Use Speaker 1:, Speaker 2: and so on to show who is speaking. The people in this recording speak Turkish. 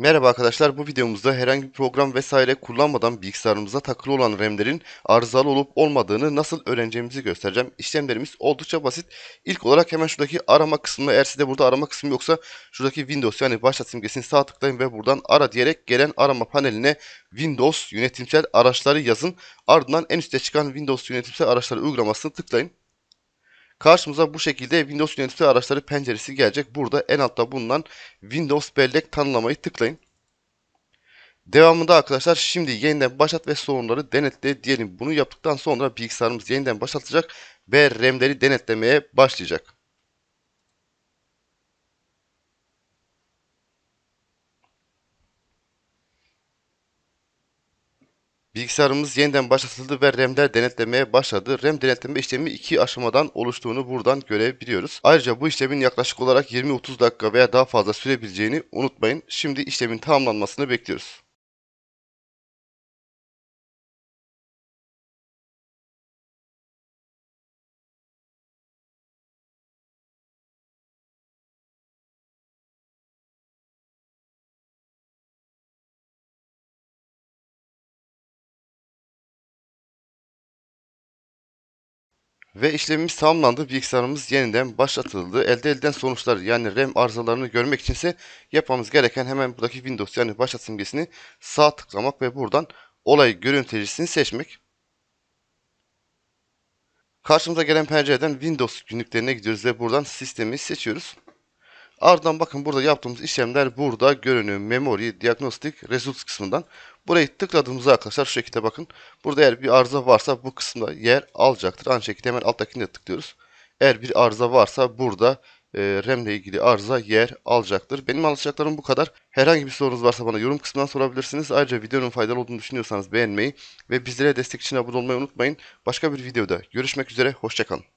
Speaker 1: Merhaba arkadaşlar, bu videomuzda herhangi bir program vesaire kullanmadan bilgisayarımıza takılı olan RAM'lerin arızalı olup olmadığını nasıl öğreneceğimizi göstereceğim. İşlemlerimiz oldukça basit. İlk olarak hemen şuradaki arama kısmına eğer sizde burada arama kısmı yoksa şuradaki Windows yani başlat simgesini sağ tıklayın ve buradan ara diyerek gelen arama paneline Windows yönetimsel araçları yazın. Ardından en üstte çıkan Windows yönetimsel araçları uygulamasını tıklayın. Karşımıza bu şekilde Windows yönetimsel araçları penceresi gelecek. Burada en altta bulunan Windows bellek tanımlamayı tıklayın. Devamında arkadaşlar şimdi yeniden başlat ve sorunları denetle diyelim. Bunu yaptıktan sonra bilgisayarımız yeniden başlatacak ve RAM'leri denetlemeye başlayacak. Bilgisayarımız yeniden başlatıldı ve RAM'ler denetlemeye başladı. RAM denetleme işlemi iki aşamadan oluştuğunu buradan görebiliyoruz. Ayrıca bu işlemin yaklaşık olarak 20-30 dakika veya daha fazla sürebileceğini unutmayın. Şimdi işlemin tamamlanmasını bekliyoruz. Ve işlemimiz tamamlandı. Bilgisayarımız yeniden başlatıldı. Elde edilen sonuçlar yani RAM arızalarını görmek içinse yapmamız gereken hemen buradaki Windows yani başlat simgesini sağ tıklamak ve buradan olay görüntüleyicisini seçmek. Karşımıza gelen pencereden Windows günlüklerine gidiyoruz ve buradan sistemi seçiyoruz. Ardından bakın burada yaptığımız işlemler burada görünüyor. Memory, Diagnostic, Results kısmından. Burayı tıkladığımızda arkadaşlar şu şekilde bakın. Burada eğer bir arıza varsa bu kısımda yer alacaktır. Aynı şekilde hemen alttakini de tıklıyoruz. Eğer bir arıza varsa burada e, RAM ile ilgili arıza yer alacaktır. Benim anlatacaklarım bu kadar. Herhangi bir sorunuz varsa bana yorum kısmından sorabilirsiniz. Ayrıca videonun faydalı olduğunu düşünüyorsanız beğenmeyi ve bizlere destek için abone olmayı unutmayın. Başka bir videoda görüşmek üzere. Hoşçakalın.